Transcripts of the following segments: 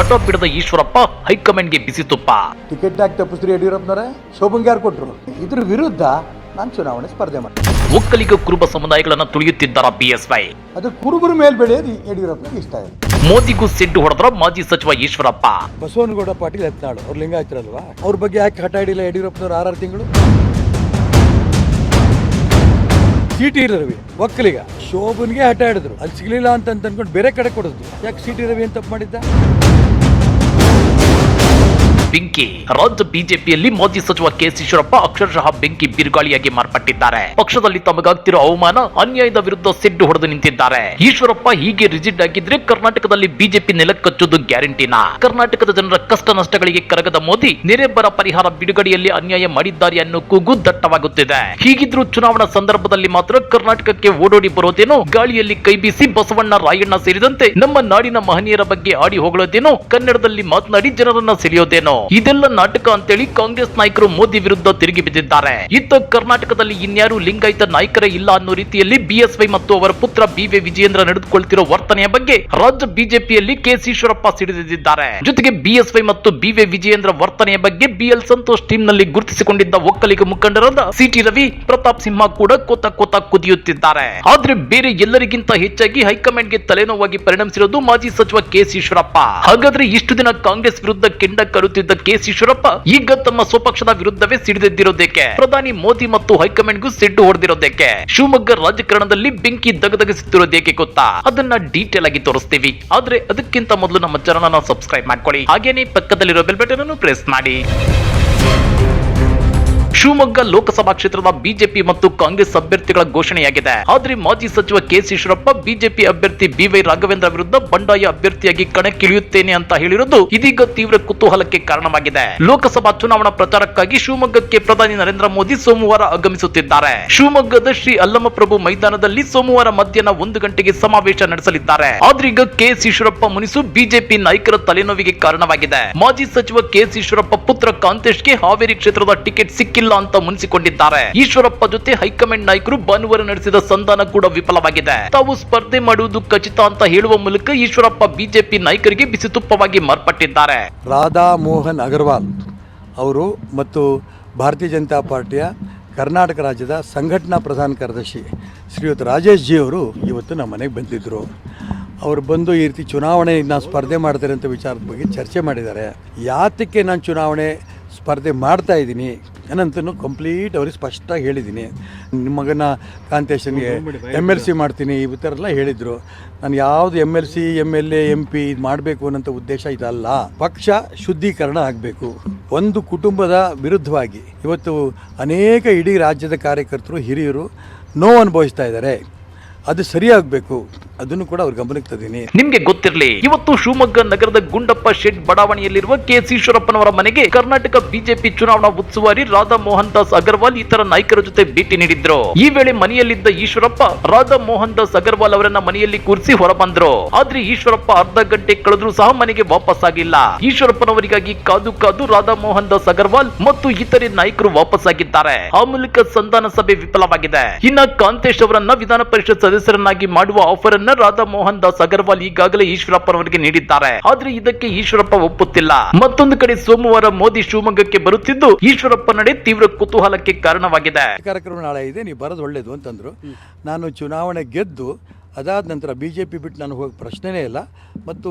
ಹಠ ಬಿಡದ ಈಶ್ವರಪ್ಪ ಹೈಕಮಾಂಡ್ಗೆ ಬಿಸಿ ತುಪ್ಪ. ಟಿಕೆಟ್ ಯಾಕೆ ತಪ್ಪಿಸ್ರಿ ಯಡಿಯೂರಪ್ಪನವರೇ? ಶೋಭಂಗೆ ಯಾರು ಕೊಟ್ಟರು ಇದ್ರ ವಿರುದ್ಧ ನಾನು ಚುನಾವಣೆ ಸ್ಪರ್ಧೆ ಮಾಡಿ ಒಕ್ಕಲಿಗ ಕುರುಬ ಸಮುದಾಯಗಳನ್ನ ತುಳಿಯುತ್ತಿದ್ದಾರ ಬಿಎಸ್ವೈ? ಅದು ಕುರುಬರ ಮೇಲೆ ಬೆಳೆಯೋದು ಯಡಿಯೂರಪ್ಪನಿಗೆ ಇಷ್ಟ ಇದೆ ಮೋದಿಗೂ ಸಿಡ್ಡು ಹೊಡೆದ್ರ ಮಾಜಿ ಸಚಿವ ಈಶ್ವರಪ್ಪ. ಬಸವನಗೌಡ ಪಾಟೀಲ್ ಎತ್ನಾಳು. ಅವ್ರು ಲಿಂಗಾಯತರಲ್ವಾ ಅವ್ರ ಬಗ್ಗೆ ಯಾಕೆ ಹಠ ಹಿಡಿಲ್ಲ ಯಡಿಯೂರಪ್ಪನವ್ರು ಆರಾರು ತಿಂಗಳು? ಸಿಟಿ ರವಿ ಒಕ್ಕಲಿಗ. ಶೋಭನ್ಗೆ ಹಠ ಹಿಡಿದ್ರು ಅಲ್ಲಿ ಸಿಗ್ಲಿಲ್ಲ ಅಂತ ಅನ್ಕೊಂಡು ಬೇರೆ ಕಡೆ ಕೊಡಿದ್ರು ಯಾಕೆ ಸಿಟಿ ರವಿ ಅಂತ ತಪ್ಪು ಮಾಡಿದ್ದ? ಬೆಂಕಿ. ರಾಜ್ಯ ಬಿಜೆಪಿಯಲ್ಲಿ ಮಾಜಿ ಸಚಿವ ಕೆಎಸ್ ಈಶ್ವರಪ್ಪ ಅಕ್ಷರಶಃ ಬೆಂಕಿ ಬಿರುಗಾಳಿಯಾಗಿ ಮಾರ್ಪಟ್ಟಿದ್ದಾರೆ. ಪಕ್ಷದಲ್ಲಿ ತಮಗಾಗ್ತಿರೋ ಅವಮಾನ, ಅನ್ಯಾಯದ ವಿರುದ್ಧ ಸಿಡ್ಡು ಹೊಡೆದು ನಿಂತಿದ್ದಾರೆ. ಈಶ್ವರಪ್ಪ ಹೀಗೆ ರಿಜಿಡ್ ಆಗಿದ್ರೆ ಕರ್ನಾಟಕದಲ್ಲಿ ಬಿಜೆಪಿ ನೆಲಕ್ಕಚ್ಚೋದು ಗ್ಯಾರಂಟಿನಾ? ಕರ್ನಾಟಕದ ಜನರ ಕಷ್ಟ ನಷ್ಟಗಳಿಗೆ ಕರಗದ ಮೋದಿ ನೆರೆ ಬರ ಪರಿಹಾರ ಬಿಡುಗಡೆಯಲ್ಲಿ ಅನ್ಯಾಯ ಮಾಡಿದ್ದಾರೆ ಅನ್ನೋ ಕೂಗು ದಟ್ಟವಾಗುತ್ತಿದೆ. ಹೀಗಿದ್ರೂ ಚುನಾವಣಾ ಸಂದರ್ಭದಲ್ಲಿ ಮಾತ್ರ ಕರ್ನಾಟಕಕ್ಕೆ ಓಡೋಡಿ ಬರೋದೇನೋ, ಗಾಳಿಯಲ್ಲಿ ಕೈ ಬೀಸಿ ಬಸವಣ್ಣ ರಾಯಣ್ಣ ಸೇರಿದಂತೆ ನಮ್ಮ ನಾಡಿನ ಮಹನೀಯರ ಬಗ್ಗೆ ಆಡಿ ಹೋಗೋದೇನೋ ಕನ್ನಡದಲ್ಲಿ ಮಾತನಾಡಿ ಜನರನ್ನ ಸೆಳೆಯೋದೇನೋ. ಇದೆಲ್ಲ ನಾಟಕ ಅಂತೇಳಿ ಕಾಂಗ್ರೆಸ್ ನಾಯಕರು ಮೋದಿ ವಿರುದ್ಧ ತಿರುಗಿ ಬಿದ್ದಿದ್ದಾರೆ. ಇತ್ತ ಕರ್ನಾಟಕದಲ್ಲಿ ಇನ್ಯಾರು ಲಿಂಗಾಯತ ನಾಯಕರೇ ಇಲ್ಲ ಅನ್ನೋ ರೀತಿಯಲ್ಲಿ ಬಿಎಸ್ವೈ ಮತ್ತು ಅವರ ಪುತ್ರ ಬಿವೆ ವಿಜಯೇಂದ್ರ ನಡೆದುಕೊಳ್ತಿರೋ ವರ್ತನೆಯ ಬಗ್ಗೆ ರಾಜ್ಯ ಬಿಜೆಪಿಯಲ್ಲಿ ಕೆಸಿ ಈಶ್ವರಪ್ಪ ಸಿಡಿದಿದ್ದಾರೆ. ಜೊತೆಗೆ ಬಿಎಸ್ವೈ ಮತ್ತು ಬಿವಿ ವಿಜಯೇಂದ್ರ ವರ್ತನೆಯ ಬಗ್ಗೆ ಬಿಎಲ್ ಸಂತೋಷ್ ಟೀಮ್ನಲ್ಲಿ ಗುರುತಿಸಿಕೊಂಡಿದ್ದ ಒಕ್ಕಲಿಗ ಮುಖಂಡರಾದ ಸಿಟಿ ರವಿ, ಪ್ರತಾಪ್ ಸಿಂಹ ಕೂಡ ಕೋತ ಕೋತ ಕುದಿಯುತ್ತಿದ್ದಾರೆ. ಆದ್ರೆ ಬೇರೆ ಎಲ್ಲರಿಗಿಂತ ಹೆಚ್ಚಾಗಿ ಹೈಕಮಾಂಡ್ಗೆ ತಲೆನೋವಾಗಿ ಪರಿಣಮಿಸಿರೋದು ಮಾಜಿ ಸಚಿವ ಕೆಸಿ ಈಶ್ವರಪ್ಪ. ಹಾಗಾದ್ರೆ ಇಷ್ಟು ದಿನ ಕಾಂಗ್ರೆಸ್ ವಿರುದ್ಧ ಕೆಂಡ ಕರುತ್ತಿದ್ದ ಕೆಎಸ್ ಈಶ್ವರಪ್ಪ ಈಗ ತಮ್ಮ ಸ್ವಪಕ್ಷದ ವಿರುದ್ಧವೇ ಸಿಡಿದೆದ್ದಿರೋದಕ್ಕೆ ಪ್ರಧಾನಿ ಮೋದಿ ಮತ್ತು ಹೈಕಮಾಂಡ್ಗೂ ಸಿಡ್ಡು ಹೊಡೆದಿರೋದಕ್ಕೆ ಶಿವಮೊಗ್ಗ ರಾಜಕಾರಣದಲ್ಲಿ ಬೆಂಕಿ ದಗದಗಿಸುತ್ತಿರೋದೇಕೆ ಗೊತ್ತಾ? ಅದನ್ನ ಡೀಟೇಲ್ ಆಗಿ ತೋರಿಸ್ತೀವಿ. ಆದ್ರೆ ಅದಕ್ಕಿಂತ ಮೊದಲು ನಮ್ಮ ಚಾನಲ್ ಸಬ್ಸ್ಕ್ರೈಬ್ ಮಾಡ್ಕೊಳ್ಳಿ. ಹಾಗೇನೇ ಪಕ್ಕದಲ್ಲಿರೋ ಬೆಲ್ ಬಟನ್ ಅನ್ನು ಪ್ರೆಸ್ ಮಾಡಿ. ಶಿವಮೊಗ್ಗ ಲೋಕಸಭಾ ಕ್ಷೇತ್ರದ ಬಿಜೆಪಿ ಮತ್ತು ಕಾಂಗ್ರೆಸ್ ಅಭ್ಯರ್ಥಿಗಳ ಘೋಷಣೆಯಾಗಿದೆ. ಆದ್ರೆ ಮಾಜಿ ಸಚಿವ ಕೆಎಸ್ ಈಶ್ವರಪ್ಪ ಬಿಜೆಪಿ ಅಭ್ಯರ್ಥಿ ಬಿವೈ ರಾಘವೇಂದ್ರ ವಿರುದ್ಧ ಬಂಡಾಯ ಅಭ್ಯರ್ಥಿಯಾಗಿ ಕಣಕ್ಕಿಳಿಯುತ್ತೇನೆ ಅಂತ ಹೇಳಿರುವುದು ಇದೀಗ ತೀವ್ರ ಕುತೂಹಲಕ್ಕೆ ಕಾರಣವಾಗಿದೆ. ಲೋಕಸಭಾ ಚುನಾವಣಾ ಪ್ರಚಾರಕ್ಕಾಗಿ ಶಿವಮೊಗ್ಗಕ್ಕೆ ಪ್ರಧಾನಿ ನರೇಂದ್ರ ಮೋದಿ ಸೋಮವಾರ ಆಗಮಿಸುತ್ತಿದ್ದಾರೆ. ಶಿವಮೊಗ್ಗದ ಶ್ರೀ ಅಲ್ಲಮಪ್ರಭು ಮೈದಾನದಲ್ಲಿ ಸೋಮವಾರ ಮಧ್ಯಾಹ್ನ ಒಂದು ಗಂಟೆಗೆ ಸಮಾವೇಶ ನಡೆಸಲಿದ್ದಾರೆ. ಆದ್ರೀಗ ಕೆಎಸ್ ಈಶ್ವರಪ್ಪ ಮುನಿಸು ಬಿಜೆಪಿ ನಾಯಕರ ತಲೆನೋವಿಗೆ ಕಾರಣವಾಗಿದೆ. ಮಾಜಿ ಸಚಿವ ಕೆಎಸ್ ಈಶ್ವರಪ್ಪ ಪುತ್ರ ಕಾಂತೇಶ್ಗೆ ಹಾವೇರಿ ಕ್ಷೇತ್ರದ ಟಿಕೆಟ್ ಸಿಕ್ಕಿಲ್ಲ ಅಂತ ಮುನಿಸಿಕೊಂಡಿದ್ದಾರೆ. ಈಶ್ವರಪ್ಪ ಜೊತೆ ಹೈಕಮಾಂಡ್ ನಾಯಕರು ಭಾನುವಾರ ನಡೆಸಿದ ಸಂಧಾನ ಕೂಡ ವಿಫಲವಾಗಿದೆ. ತಾವು ಸ್ಪರ್ಧೆ ಮಾಡುವುದು ಖಚಿತ ಅಂತ ಹೇಳುವ ಮೂಲಕ ಈಶ್ವರಪ್ಪ ಬಿಜೆಪಿ ನಾಯಕರಿಗೆ ಬಿಸಿತುಪ್ಪವಾಗಿ ಮಾರ್ಪಟ್ಟಿದ್ದಾರೆ. ರಾಧಾ ಮೋಹನ್ ಅಗರ್ವಾಲ್ ಅವರು ಮತ್ತು ಭಾರತೀಯ ಜನತಾ ಪಾರ್ಟಿಯ ಕರ್ನಾಟಕ ರಾಜ್ಯದ ಸಂಘಟನಾ ಪ್ರಧಾನ ಕಾರ್ಯದರ್ಶಿ ಶ್ರೀಯುತ ರಾಜೇಶ್ ಜಿ ಅವರು ಇವತ್ತು ನಮ್ಮ ಮನೆಗೆ ಬಂದಿದ್ದರು ಅವರು ಬಂದು ಈ ರೀತಿ ಚುನಾವಣೆ ನಾನು ಸ್ಪರ್ಧೆ ಮಾಡ್ತಾರೆ ಅಂತ ವಿಚಾರದ ಬಗ್ಗೆ ಚರ್ಚೆ ಮಾಡಿದ್ದಾರೆ. ಯಾತಕ್ಕೆ ನಾನು ಚುನಾವಣೆ ಸ್ಪರ್ಧೆ ಮಾಡ್ತಾ ಇದ್ದೀನಿ? ಅನ್ನಂತೂ ಕಂಪ್ಲೀಟ್ ಅವ್ರಿಗೆ ಸ್ಪಷ್ಟವಾಗಿ ಹೇಳಿದ್ದೀನಿ. ನಿಮ್ಮ ಮಗನ ಕಾಂತೇಶನ್ಗೆ ಎಂ ಎಲ್ ಸಿ ಮಾಡ್ತೀನಿ ಈ ಥರ ಎಲ್ಲ ಹೇಳಿದರು. ನಾನು ಯಾವುದು M L C M L A M P ಇದು ಮಾಡಬೇಕು ಅನ್ನೋಂಥ ಉದ್ದೇಶ ಇದಲ್ಲ. ಪಕ್ಷ ಶುದ್ಧೀಕರಣ ಆಗಬೇಕು. ಒಂದು ಕುಟುಂಬದ ವಿರುದ್ಧವಾಗಿ. ಇವತ್ತು ಅನೇಕ ಇಡೀ ರಾಜ್ಯದ ಕಾರ್ಯಕರ್ತರು ಹಿರಿಯರು ನೋವು ಅನುಭವಿಸ್ತಾ ಇದ್ದಾರೆ. ಅದು ಸರಿಯಾಗಬೇಕು. ಅದನ್ನು ಕೂಡ ಅವ್ರ ಗಮನಕ್ಕೆ ನಿಮ್ಗೆ ಗೊತ್ತಿರಲಿ, ಇವತ್ತು ಶಿವಮೊಗ್ಗ ನಗರದ ಗುಂಡಪ್ಪ ಶೆಡ್ ಬಡಾವಣೆಯಲ್ಲಿರುವ ಕೆಎಸ್ ಈಶ್ವರಪ್ಪನವರ ಮನೆಗೆ ಕರ್ನಾಟಕ ಬಿಜೆಪಿ ಚುನಾವಣಾ ಉತ್ಸವಾರಿ ರಾಧಾ ಮೋಹನ್ ದಾಸ್ ಅಗರ್ವಾಲ್ ಇತರ ನಾಯಕರ ಜೊತೆ ಭೇಟಿ ನೀಡಿದ್ರು. ಈ ವೇಳೆ ಮನೆಯಲ್ಲಿದ್ದ ಈಶ್ವರಪ್ಪ ರಾಧಾ ಮೋಹನ್ ದಾಸ್ ಅಗರ್ವಾಲ್ ಅವರನ್ನ ಮನೆಯಲ್ಲಿ ಕೂರಿಸಿ ಹೊರಬಂದ್ರು. ಆದ್ರೆ ಈಶ್ವರಪ್ಪ ಅರ್ಧ ಗಂಟೆ ಕಳೆದ್ರೂ ಸಹ ಮನೆಗೆ ವಾಪಸ್ ಆಗಿಲ್ಲ. ಈಶ್ವರಪ್ಪನವರಿಗಾಗಿ ಕಾದು ಕಾದು ರಾಧಾ ಮೋಹನ್ ದಾಸ್ ಅಗರ್ವಾಲ್ ಮತ್ತು ಇತರೆ ನಾಯಕರು ವಾಪಸ್ ಆಗಿದ್ದಾರೆ. ಆ ಮೂಲಕ ಸಂಧಾನ ಸಭೆ ವಿಫಲವಾಗಿದೆ. ಇನ್ನ ಕಾಂತೇಶ್ ಅವರನ್ನ ವಿಧಾನ ಪರಿಷತ್ ಸದಸ್ಯರನ್ನಾಗಿ ಮಾಡುವ ಆಫರ್ ಅನ್ನ ರಾಧಾ ಮೋಹನ್ ದಾಸ್ ಅಗರ್ವಾಲ್ ಈಗಾಗಲೇ ಈಶ್ವರಪ್ಪನವರಿಗೆ ನೀಡಿದ್ದಾರೆ. ಆದ್ರೆ ಇದಕ್ಕೆ ಈಶ್ವರಪ್ಪ ಒಪ್ಪುತ್ತಿಲ್ಲ. ಮತ್ತೊಂದು ಕಡೆ ಸೋಮವಾರ ಮೋದಿ ಶಿವಮೊಗ್ಗಕ್ಕೆ ಬರುತ್ತಿದ್ದು ಈಶ್ವರಪ್ಪ ನಡೆ ತೀವ್ರ ಕುತೂಹಲಕ್ಕೆ ಕಾರಣವಾಗಿದೆ. ಕಾರ್ಯಕ್ರಮ ನಾಳೆ ಇದೆ, ನೀವು ಬರೋದು ಒಳ್ಳೇದು ಅಂತಂದ್ರು. ನಾನು ಚುನಾವಣೆ ಗೆದ್ದು ಅದಾದ ನಂತರ ಬಿ ಜೆ ಪಿ ಬಿಟ್ಟು ನಾನು ಹೋಗಿ ಪ್ರಶ್ನೆನೇ ಇಲ್ಲ. ಮತ್ತು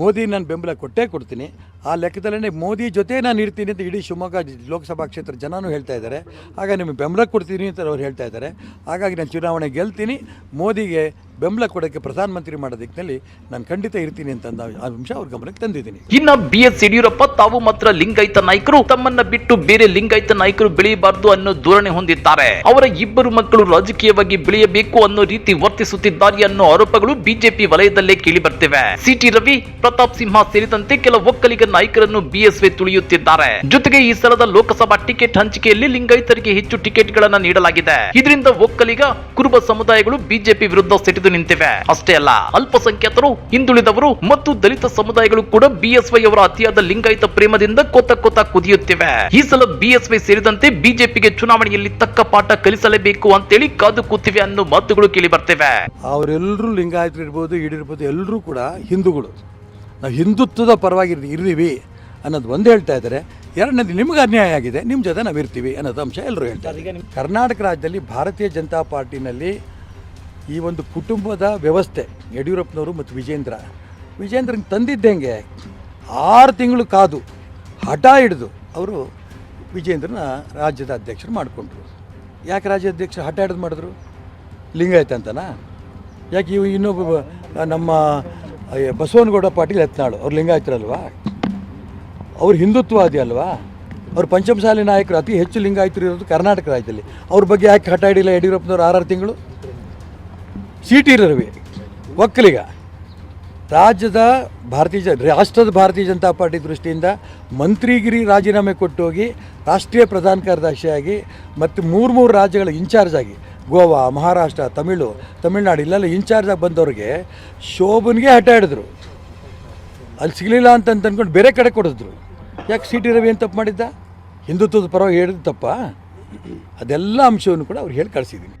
ಮೋದಿ ನಾನು ಬೆಂಬಲ ಕೊಟ್ಟೇ ಕೊಡ್ತೀನಿ. ಆ ಲೆಕ್ಕದಲ್ಲೇ ಮೋದಿ ಜೊತೆ ನಾನು ಇರ್ತೀನಿ ಅಂತ ಇಡೀ ಶಿವಮೊಗ್ಗ ಲೋಕಸಭಾ ಕ್ಷೇತ್ರ ಜನನೂ ಹೇಳ್ತಾ ಇದ್ದಾರೆ. ಆಗ ನಿಮಗೆ ಬೆಂಬಲ ಕೊಡ್ತೀನಿ ಅಂತ ಅವ್ರು ಹೇಳ್ತಾ ಇದ್ದಾರೆ. ಹಾಗಾಗಿ ನಾನು ಚುನಾವಣೆ ಗೆಲ್ತೀನಿ. ಮೋದಿಗೆ ಬೆಂಬಲ ಕೊಡೋಕ್ಕೆ ಪ್ರಧಾನಮಂತ್ರಿ ಮಾಡೋ ದಿಕ್ಕಿನಲ್ಲಿ ನಾನು ಖಂಡಿತ ಇರ್ತೀನಿ ಅಂತಂದ ಆ ಅಂಶ ಅವ್ರ ಗಮನಕ್ಕೆ ತಂದಿದ್ದೀನಿ. ಇನ್ನ ಬಿ ಎಸ್ ಯಡಿಯೂರಪ್ಪ ತಾವು ಮಾತ್ರ ಲಿಂಗಾಯತ ನಾಯಕರು, ತಮ್ಮನ್ನ ಬಿಟ್ಟು ಬೇರೆ ಲಿಂಗಾಯತ ನಾಯಕರು ಬೆಳೆಯಬಾರದು ಅನ್ನೋ ಧೋರಣೆ ಹೊಂದಿದ್ದಾರೆ. ಅವರ ಇಬ್ಬರು ಮಕ್ಕಳು ರಾಜಕೀಯವಾಗಿ ಬೆಳೆಯಬೇಕು ಅನ್ನೋ ರೀತಿ ವರ್ತಿಸುತ್ತಿದ್ದಾರೆ ಅನ್ನೋ ಆರೋಪಗಳು ಬಿಜೆಪಿ ವಲಯದಲ್ಲೇ ಕೇಳಿ ಬರ್ತಿವೆ ಸಿಟಿ ರವಿ, ಪ್ರತಾಪ್ ಸಿಂಹ ಸೇರಿದಂತೆ ಕೆಲ ಒಕ್ಕಲಿಗ ನಾಯಕರನ್ನು ಬಿಎಸ್ವೈ ತುಳಿಯುತ್ತಿದ್ದಾರೆ. ಜೊತೆಗೆ ಈ ಸಲದ ಲೋಕಸಭಾ ಟಿಕೆಟ್ ಹಂಚಿಕೆಯಲ್ಲಿ ಲಿಂಗಾಯತರಿಗೆ ಹೆಚ್ಚು ಟಿಕೆಟ್ಗಳನ್ನು ನೀಡಲಾಗಿದೆ. ಇದರಿಂದ ಒಕ್ಕಲಿಗ, ಕುರುಬ ಸಮುದಾಯಗಳು ಬಿಜೆಪಿ ವಿರುದ್ಧ ಸಿಡಿದು ನಿಂತಿವೆ. ಅಷ್ಟೇ ಅಲ್ಲ ಅಲ್ಪಸಂಖ್ಯಾತರು ಹಿಂದುಳಿದವರು ಮತ್ತು ದಲಿತ ಸಮುದಾಯಗಳು ಕೂಡ ಬಿಎಸ್ವೈ ಅವರ ಅತಿಯಾದ ಲಿಂಗಾಯತ ಪ್ರೇಮದಿಂದ ಕೊತ ಕೊತ ಕುದಿಯುತ್ತಿವೆ. ಈ ಸಲ ಬಿಎಸ್ವೈ ಸೇರಿದಂತೆ ಬಿಜೆಪಿಗೆ ಚುನಾವಣೆಯಲ್ಲಿ ತಕ್ಕ ಪಾಠ ಕಲಿಸಲೇಬೇಕು ಅಂತೇಳಿ ಕಾದು ಕೂತಿವೆ ಅನ್ನೋ ಮಾತುಗಳು ಕೇಳಿ ಬರ್ತಿವೆ. ಅವರೆಲ್ಲರೂ ಲಿಂಗಾಯತರು ಇರ್ಬೋದು ಈಡಿರ್ಬೋದು ಎಲ್ಲರೂ ಕೂಡ ಹಿಂದೂಗಳು. ನಾವು ಹಿಂದುತ್ವದ ಪರವಾಗಿ ಇರ್- ಇರ್ತೀವಿ ಅನ್ನೋದು ಒಂದು ಹೇಳ್ತಾ ಇದ್ದಾರೆ. ಎರಡನೇದು ನಿಮ್ಗೆ ಅನ್ಯಾಯ ಆಗಿದೆ ನಿಮ್ಮ ಜೊತೆ ನಾವು ಇರ್ತೀವಿ ಅನ್ನೋದು ಅಂಶ ಎಲ್ಲರೂ ಹೇಳ್ತಾರೆ ಕರ್ನಾಟಕ ರಾಜ್ಯದಲ್ಲಿ ಭಾರತೀಯ ಜನತಾ ಪಾರ್ಟಿನಲ್ಲಿ ಈ ಒಂದು ಕುಟುಂಬದ ವ್ಯವಸ್ಥೆ, ಯಡಿಯೂರಪ್ಪನವರು ಮತ್ತು ವಿಜೇಂದ್ರ. ವಿಜೇಂದ್ರನ ತಂದಿದ್ದಂಗೆ ಆರು ತಿಂಗಳು ಕಾದು ಹಠ ಹಿಡಿದು ಅವರು ವಿಜೇಂದ್ರನ ರಾಜ್ಯದ ಅಧ್ಯಕ್ಷರು ಮಾಡಿಕೊಂಡ್ರು. ಯಾಕೆ ರಾಜ್ಯಾಧ್ಯಕ್ಷರು ಹಠ ಹಿಡಿದು ಮಾಡಿದ್ರು? ಲಿಂಗಾಯತ ಅಂತನಾ? ಯಾಕೆ ಇವು ಇನ್ನೊಬ್ಬ ನಮ್ಮ ಬಸವನಗೌಡ ಪಾಟೀಲ್ ಎತ್ನಾಳು ಅವ್ರು ಲಿಂಗಾಯತರಲ್ವಾ? ಅವ್ರು ಹಿಂದುತ್ವವಾದಿ ಅಲ್ವಾ? ಅವ್ರು ಪಂಚಮಸಾಲಿ ನಾಯಕರು ಅತಿ ಹೆಚ್ಚು ಲಿಂಗಾಯತರು ಇರೋದು ಕರ್ನಾಟಕ ರಾಜ್ಯದಲ್ಲಿ. ಅವ್ರ ಬಗ್ಗೆ ಯಾಕೆ ಹಠ ಹಿಡಿಲ್ಲ ಯಡಿಯೂರಪ್ಪನವ್ರು ಆರಾರು ತಿಂಗಳು? C T Ravi Vokkaliga. ರಾಜ್ಯದ ಭಾರತೀಯ ಜ, ರಾಷ್ಟ್ರದ ಭಾರತೀಯ ಜನತಾ ಪಾರ್ಟಿ ದೃಷ್ಟಿಯಿಂದ ಮಂತ್ರಿಗಿರಿ ರಾಜೀನಾಮೆ ಕೊಟ್ಟೋಗಿ ರಾಷ್ಟ್ರೀಯ ಪ್ರಧಾನ ಕಾರ್ಯದರ್ಶಿಯಾಗಿ ಮತ್ತು ಮೂರು ಮೂರು ರಾಜ್ಯಗಳ ಇನ್ಚಾರ್ಜ್ ಆಗಿ ಗೋವಾ, ಮಹಾರಾಷ್ಟ್ರ, ತಮಿಳು, ತಮಿಳ್ನಾಡು ಇಲ್ಲೆಲ್ಲ ಇನ್ಚಾರ್ಜ್ ಆಗಿ ಬಂದವ್ರಿಗೆ ಶೋಭನ್ಗೆ ಹಠ ಹಿಡಿದ್ರು. ಅಲ್ಲಿ ಸಿಗಲಿಲ್ಲ ಅಂತ ಅಂದ್ಕೊಂಡು ಬೇರೆ ಕಡೆ ಕೊಡಿದ್ರು. ಯಾಕೆ ಸಿ ಟಿ ರವಿ ಏನು ತಪ್ಪು ಮಾಡಿದ್ದ? ಹಿಂದುತ್ವದ ಪರವಾಗಿ ಹೇಳಿದ ತಪ್ಪಾ? ಅದೆಲ್ಲ ಅಂಶವನ್ನು ಕೂಡ ಅವ್ರು ಹೇಳಿ ಕಳಿಸಿದ್ದೀನಿ.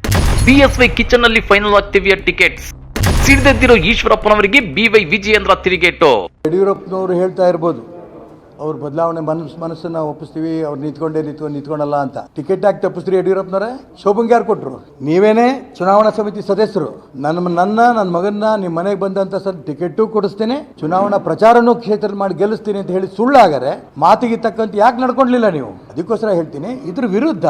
ಬಿಎಸ್ವೈ ಕಿಚನ್ನಲ್ಲಿ ಫೈನಲ್ ಆಗ್ತಿವೆಯ ಟಿಕೆಟ್ಸ್ ಸಿಡಿದೆದ್ದಿರೋ ಈಶ್ವರಪ್ಪನವರಿಗೆ ಬಿವೈ ವಿಜಯೇಂದ್ರ ತಿರುಗೇಟು. ಯಡಿಯೂರಪ್ಪನವರು ಹೇಳ್ತಾ ಇರ್ಬೋದು, ಅವ್ರ ಬದಲಾವಣೆ ಮನಸ್ಸು ಮನಸ್ಸನ್ನ ಒಪ್ಪಿಸ್ತೀವಿ, ಅವ್ರು ನಿಂತ್ಕೊಂಡೇ ನಿಂತ್ಕೊಂಡು ನಿಂತ್ಕೊಂಡಲ್ಲ ಅಂತ. ಟಿಕೆಟ್ ಹಾಕಿ ತಪ್ಪಿಸ್ರಿ ಯಡಿಯೂರಪ್ಪನವರೇ? ಶೋಭಂಗೆ ಯಾರು ಕೊಟ್ಟರು ನೀವೇನೇ ಚುನಾವಣಾ ಸಮಿತಿ ಸದಸ್ಯರು ನನ್ನ ನನ್ನ ನನ್ನ ಮಗನ್ನ ನಿಮ್ಮ ಮನೆಗೆ ಬಂದಂತ ಸರ್ ಟಿಕೆಟು ಕೊಡಿಸ್ತೇನೆ, ಚುನಾವಣಾ ಪ್ರಚಾರನೂ ಕ್ಷೇತ್ರ ಮಾಡಿ ಗೆಲ್ಲಿಸ್ತೀನಿ ಅಂತ ಹೇಳಿ ಸುಳ್ಳಾಗರೆ, ಮಾತಿಗೆ ತಕ್ಕಂತೆ ಯಾಕೆ ನಡ್ಕೊಂಡ್ಲಿಲ್ಲ ನೀವು? ಅದಕ್ಕೋಸ್ಕರ ಹೇಳ್ತೀನಿ, ಇದ್ರ ವಿರುದ್ಧ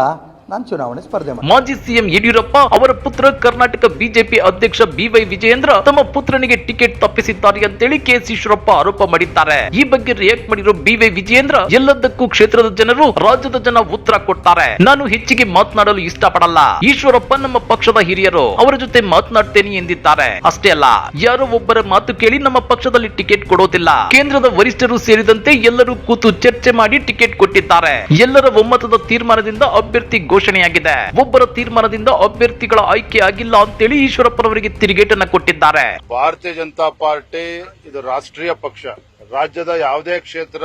ನಾನು ಚುನಾವಣೆ ಸ್ಪರ್ಧೆ ಮಾಡಿ ಮಾಜಿ ಸಿಎಂ ಯಡಿಯೂರಪ್ಪ ಅವರ ಪುತ್ರ ಕರ್ನಾಟಕ ಬಿಜೆಪಿ ಅಧ್ಯಕ್ಷ ಬಿವೈ ವಿಜಯೇಂದ್ರ ತಮ್ಮ ಪುತ್ರನಿಗೆ ಟಿಕೆಟ್ ತಪ್ಪಿಸಿದ್ದಾರೆ ಅಂತೇಳಿ ಕೆಎಸ್ ಈಶ್ವರಪ್ಪ ಆರೋಪ ಮಾಡಿದ್ದಾರೆ. ಈ ಬಗ್ಗೆ ರಿಯಾಕ್ಟ್ ಮಾಡಿರೋ ಬಿವೈ ವಿಜಯೇಂದ್ರ ಎಲ್ಲದಕ್ಕೂ ಕ್ಷೇತ್ರದ ಜನರು ರಾಜ್ಯದ ಜನ ಉತ್ತರ ಕೊಡ್ತಾರೆ. ನಾನು ಹೆಚ್ಚಿಗೆ ಮಾತನಾಡಲು ಇಷ್ಟಪಡಲ್ಲ. ಈಶ್ವರಪ್ಪ ನಮ್ಮ ಪಕ್ಷದ ಹಿರಿಯರು, ಅವರ ಜೊತೆ ಮಾತನಾಡ್ತೇನೆ ಎಂದಿದ್ದಾರೆ. ಅಷ್ಟೇ ಅಲ್ಲ, ಯಾರೋ ಒಬ್ಬರ ಮಾತು ಕೇಳಿ ನಮ್ಮ ಪಕ್ಷದಲ್ಲಿ ಟಿಕೆಟ್ ಕೊಡೋದಿಲ್ಲ. ಕೇಂದ್ರದ ವರಿಷ್ಠರು ಸೇರಿದಂತೆ ಎಲ್ಲರೂ ಕೂತು ಚರ್ಚೆ ಮಾಡಿ ಟಿಕೆಟ್ ಕೊಟ್ಟಿದ್ದಾರೆ. ಎಲ್ಲರ ಒಮ್ಮತದ ತೀರ್ಮಾನದಿಂದ ಅಭ್ಯರ್ಥಿ ಘೋಷಣೆಯಾಗಿದೆ. ಒಬ್ಬರ ತೀರ್ಮಾನದಿಂದ ಅಭ್ಯರ್ಥಿಗಳ ಆಯ್ಕೆ ಆಗಿಲ್ಲ ಅಂತೇಳಿ ಈಶ್ವರಪ್ಪನವರಿಗೆ ತಿರುಗೇಟನ್ನ ಕೊಟ್ಟಿದ್ದಾರೆ. ಭಾರತೀಯ ಜನತಾ ಪಾರ್ಟಿ ಇದು ರಾಷ್ಟ್ರೀಯ ಪಕ್ಷ. ರಾಜ್ಯದ ಯಾವುದೇ ಕ್ಷೇತ್ರ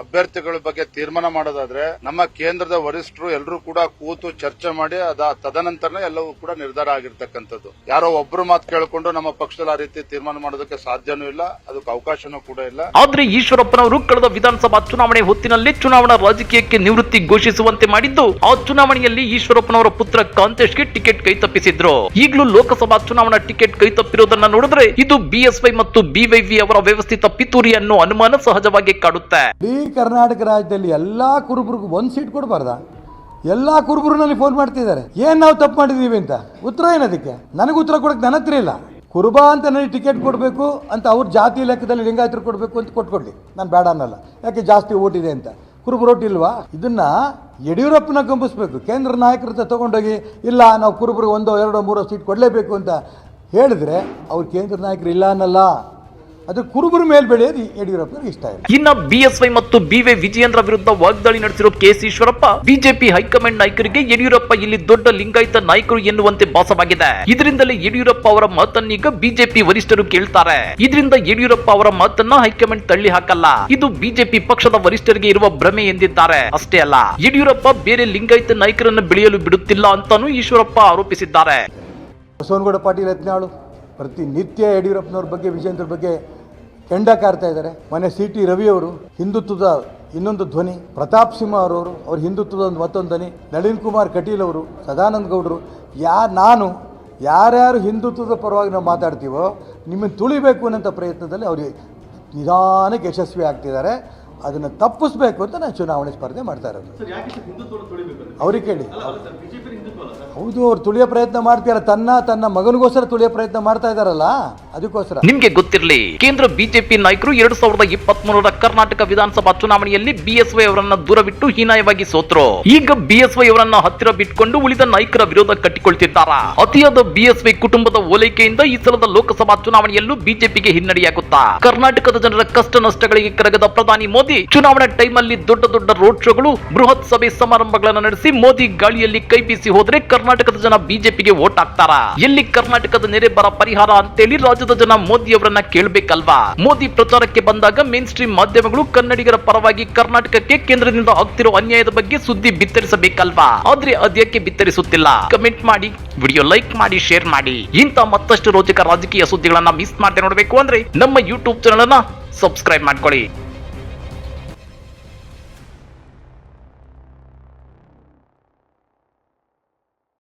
ಅಭ್ಯರ್ಥಿಗಳ ಬಗ್ಗೆ ತೀರ್ಮಾನ ಮಾಡೋದಾದ್ರೆ ನಮ್ಮ ಕೇಂದ್ರದ ವರಿಷ್ಠರು ಎಲ್ಲರೂ ಕೂಡ ಕೂತು ಚರ್ಚೆ ಮಾಡಿ ಅದ ತದನಂತರನೇ ಎಲ್ಲವೂ ಕೂಡ ನಿರ್ಧಾರ ಆಗಿರ್ತಕ್ಕಂಥದ್ದು. ಯಾರೋ ಒಬ್ರು ಮಾತು ಕೇಳಿಕೊಂಡು ನಮ್ಮ ಪಕ್ಷದಲ್ಲಿ ಆ ರೀತಿ ತೀರ್ಮಾನ ಮಾಡೋದಕ್ಕೆ ಸಾಧ್ಯನೂ ಇಲ್ಲ ಅದಕ್ಕೆ ಅವಕಾಶನೂ ಕೂಡ ಇಲ್ಲ. ಆದ್ರೆ ಈಶ್ವರಪ್ಪನವರು ಕಳೆದ ವಿಧಾನಸಭಾ ಚುನಾವಣೆ ಹೊತ್ತಿನಲ್ಲಿ ಚುನಾವಣಾ ರಾಜಕೀಯಕ್ಕೆ ನಿವೃತ್ತಿ ಘೋಷಿಸುವಂತೆ ಮಾಡಿದ್ದು ಆ ಚುನಾವಣೆಯಲ್ಲಿ ಈಶ್ವರಪ್ಪನವರ ಪುತ್ರ ಕಾಂತೇಶ್ಗೆ ಟಿಕೆಟ್ ಕೈತಪ್ಪಿಸಿದ್ರು. ಈಗಲೂ ಲೋಕಸಭಾ ಚುನಾವಣಾ ಟಿಕೆಟ್ ಕೈತಪ್ಪಿರೋದನ್ನ ನೋಡಿದ್ರೆ ಇದು ಬಿಎಸ್ವೈ ಮತ್ತು ಬಿವೈವಿ ಅವರ ವ್ಯವಸ್ಥಿತ ಪಿತೂರಿಯನ್ನು ಅನುಮಾನ ಸಹಜವಾಗಿ ಕಾಡುತ್ತೆ. ಕರ್ನಾಟಕ ರಾಜ್ಯದಲ್ಲಿ ಎಲ್ಲ ಕುರುಬರಿಗೂ ಒಂದು ಸೀಟ್ ಕೊಡಬಾರ್ದ? ಎಲ್ಲ ಕುರುಬರು ನನಗೆ ಫೋನ್ ಮಾಡ್ತಿದ್ದಾರೆ. ಏನು ನಾವು ತಪ್ಪು ಮಾಡಿದ್ದೀವಿ ಅಂತ? ಉತ್ತರ ಏನದಕ್ಕೆ ನನಗೆ ಉತ್ತರ ಕೊಡಕ್ಕೆ ನನ್ನ ಹತ್ರ ಇಲ್ಲ. ಕುರುಬ ಅಂತ ನನಗೆ ಟಿಕೆಟ್ ಕೊಡಬೇಕು ಅಂತ ಅವ್ರ ಜಾತಿ ಲೆಕ್ಕದಲ್ಲಿ ಲಿಂಗಾಯತರು ಕೊಡಬೇಕು ಅಂತ ಕೊಟ್ಕೊಡ್ಲಿ. ನಾನು ಬೇಡ ಅನ್ನಲ್ಲ. ಯಾಕೆ ಜಾಸ್ತಿ ಓಟಿದೆ ಅಂತ? ಕುರುಬರು ಓಟ್ ಇಲ್ವಾ? ಇದನ್ನ ಯಡಿಯೂರಪ್ಪನ ಗಂಬಿಸ್ಬೇಕು. ಕೇಂದ್ರ ನಾಯಕರ ಹತ್ರ ತಗೊಂಡೋಗಿ, ಇಲ್ಲ, ನಾವು ಕುರುಬರಿಗೆ ಒಂದೋ, ಎರಡೋ, ಮೂರೋ ಸೀಟ್ ಕೊಡಲೇಬೇಕು ಅಂತ ಹೇಳಿದ್ರೆ ಅವ್ರು ಕೇಂದ್ರ ನಾಯಕರು ಇಲ್ಲ ಅನ್ನಲ್ಲ. ಅದು ಕುರುಬರ ಮೇಲೆ ಬೆಳೆಯೋದು ಯಡಿಯೂರಪ್ಪನಿಗೆ ಇಷ್ಟ ಇಲ್ಲ ಇನ್ನ ಬಿಎಸ್ವೈ ಮತ್ತು ಬಿವೈ ವಿಜಯೇಂದ್ರ ವಿರುದ್ಧ ವಾಗ್ದಾಳಿ ನಡೆಸಿರೋ KS Eshwarappa BJP high command ನಾಯಕರಿಗೆ ಯಡಿಯೂರಪ್ಪ ಇಲ್ಲಿ ದೊಡ್ಡ ಲಿಂಗಾಯತ ನಾಯಕರು ಎನ್ನುವಂತೆ ಭಾಸವಾಗಿದೆ. ಇದರಿಂದಲೇ ಯಡಿಯೂರಪ್ಪ ಅವರ ಮಾತನ್ನೀಗ ಬಿಜೆಪಿ ವರಿಷ್ಠರು ಕೇಳ್ತಾರೆ. ಇದರಿಂದ ಯಡಿಯೂರಪ್ಪ ಅವರ ಮಾತನ್ನ ಹೈಕಮಾಂಡ್ ತಳ್ಳಿ ಹಾಕಲ್ಲ. ಇದು ಬಿಜೆಪಿ ಪಕ್ಷದ ವರಿಷ್ಠರಿಗೆ ಇರುವ ಭ್ರಮೆ ಎಂದಿದ್ದಾರೆ. ಅಷ್ಟೇ ಅಲ್ಲ ಯಡಿಯೂರಪ್ಪ ಬೇರೆ ಲಿಂಗಾಯತ ನಾಯಕರನ್ನು ಬೆಳೆಯಲು ಬಿಡುತ್ತಿಲ್ಲ ಅಂತಾನೂ ಈಶ್ವರಪ್ಪ ಆರೋಪಿಸಿದ್ದಾರೆ. ಬಸವನಗೌಡ ಪಾಟೀಲ್ ಹದಿನಾಳು ಪ್ರತಿನಿತ್ಯ ಯಡಿಯೂರಪ್ಪನವ್ರ ಬಗ್ಗೆ ವಿಜೇಂದ್ರ ಬಗ್ಗೆ ಕೆಂಡ ಕಾರ್ತಾ ಇದ್ದಾರೆ. ಮೊನ್ನೆ ಸಿ ಟಿ ರವಿಯವರು ಹಿಂದುತ್ವದ ಇನ್ನೊಂದು ಧ್ವನಿ, ಪ್ರತಾಪ್ ಸಿಂಹ ಅವರವರು, ಅವ್ರ ಹಿಂದುತ್ವದ ಒಂದು ಮತ್ತೊಂದು ಧ್ವನಿ, ನಳಿನ್ ಕುಮಾರ್ ಕಟೀಲ್ ಅವರು, ಸದಾನಂದ ಗೌಡರು, ಯಾ, ನಾನು ಯಾರ್ಯಾರು ಹಿಂದುತ್ವದ ಪರವಾಗಿ ನಾವು ಮಾತಾಡ್ತೀವೋ, ನಿಮ್ಮನ್ನು ತುಳಿಬೇಕು ಅನ್ನೋಂಥ ಪ್ರಯತ್ನದಲ್ಲಿ ಅವರು ನಿಧಾನಕ್ಕೆ ಯಶಸ್ವಿ ಆಗ್ತಿದ್ದಾರೆ. ಅದನ್ನು ತಪ್ಪಿಸ್ಬೇಕು ಅಂತ ನಾನು ಚುನಾವಣೆ ಸ್ಪರ್ಧೆ ಮಾಡ್ತಾ ಇರೋದು. ಅವ್ರಿಗೆ ಕೇಳಿ. ಹೌದು ಅವ್ರು ತುಳಿಯೋ ಪ್ರಯತ್ನ ಮಾಡ್ತಾರೆ ತನ್ನ ತನ್ನ ಮಗನಿಗೋಸ್ಕರ ತುಳಿಯೋ ಪ್ರಯತ್ನ ಮಾಡ್ತಾ ಇದ್ದಾರಲ್ಲ ಅದಕ್ಕೋಸ್ಕರ. ನಿಮ್ಗೆ ಗೊತ್ತಿರಲಿ ಕೇಂದ್ರ ಬಿಜೆಪಿ ನಾಯಕರು ಎರಡ್ ಸಾವಿರದ ಇಪ್ಪತ್ತ್ ಮೂರರ ಕರ್ನಾಟಕ ವಿಧಾನಸಭಾ ಚುನಾವಣೆಯಲ್ಲಿ ಬಿಎಸ್ವೈ ಅವರನ್ನ ದೂರವಿಟ್ಟು ಹೀನಾಯವಾಗಿ ಸೋತ್ರು. ಈಗ ಬಿಎಸ್ವೈ ಅವರನ್ನ ಹತ್ತಿರ ಬಿಟ್ಕೊಂಡು ಉಳಿದ ನಾಯಕರ ವಿರೋಧ ಕಟ್ಟಿಕೊಳ್ತಿದ್ದಾರ? ಅತಿಯಾದ ಬಿಎಸ್ವೈ ಕುಟುಂಬದ ಓಲೈಕೆಯಿಂದ ಈ ಸಲದ ಲೋಕಸಭಾ ಚುನಾವಣೆಯಲ್ಲೂ ಬಿಜೆಪಿಗೆ ಹಿನ್ನಡೆಯಾಗುತ್ತಾ? ಕರ್ನಾಟಕದ ಜನರ ಕಷ್ಟ ನಷ್ಟಗಳಿಗೆ ಕರಗದ ಪ್ರಧಾನಿ ಮೋದಿ ಚುನಾವಣಾ ಟೈಮಲ್ಲಿ ದೊಡ್ಡ ದೊಡ್ಡ ರೋಡ್ ಶೋಗಳು, ಬೃಹತ್ ಸಭೆ ಸಮಾರಂಭಗಳನ್ನು ನಡೆಸಿ ಮೋದಿ ಗಾಳಿಯಲ್ಲಿ ಕೈ ಬೀಸಿ ಹೋದ್ರೆ ಕರ್ನಾಟಕದ ಜನ ಬಿಜೆಪಿಗೆ ವೋಟ್ ಹಾಕ್ತಾರ? ಎಲ್ಲಿ ಕರ್ನಾಟಕದ ನೆರೆ ಬರ ಪರಿಹಾರ ಅಂತೇಳಿ ರಾಜ್ಯದ ಜನ ಮೋದಿ ಅವರನ್ನ ಕೇಳ್ಬೇಕಲ್ವಾ? ಮೋದಿ ಪ್ರಚಾರಕ್ಕೆ ಬಂದಾಗ ಮೇನ್ ಸ್ಟ್ರೀಮ್ ಮಾಧ್ಯಮಗಳು ಕನ್ನಡಿಗರ ಪರವಾಗಿ ಕರ್ನಾಟಕಕ್ಕೆ ಕೇಂದ್ರದಿಂದ ಆಗ್ತಿರೋ ಅನ್ಯಾಯದ ಬಗ್ಗೆ ಸುದ್ದಿ ಬಿತ್ತರಿಸಬೇಕಲ್ವಾ? ಆದ್ರೆ ಅದ್ಯಾಕೆ ಬಿತ್ತರಿಸುತ್ತಿಲ್ಲ? ಕಮೆಂಟ್ ಮಾಡಿ, ವಿಡಿಯೋ ಲೈಕ್ ಮಾಡಿ, ಶೇರ್ ಮಾಡಿ. ಇಂಥ ಮತ್ತಷ್ಟು ರೋಚಕ ರಾಜಕೀಯ ಸುದ್ದಿಗಳನ್ನ ಮಿಸ್ ಮಾಡದೆ ನೋಡಬೇಕು ಅಂದ್ರೆ ನಮ್ಮ ಯೂಟ್ಯೂಬ್ ಚಾನಲ್ ಅನ್ನ ಸಬ್ಸ್ಕ್ರೈಬ್ ಮಾಡ್ಕೊಳ್ಳಿ.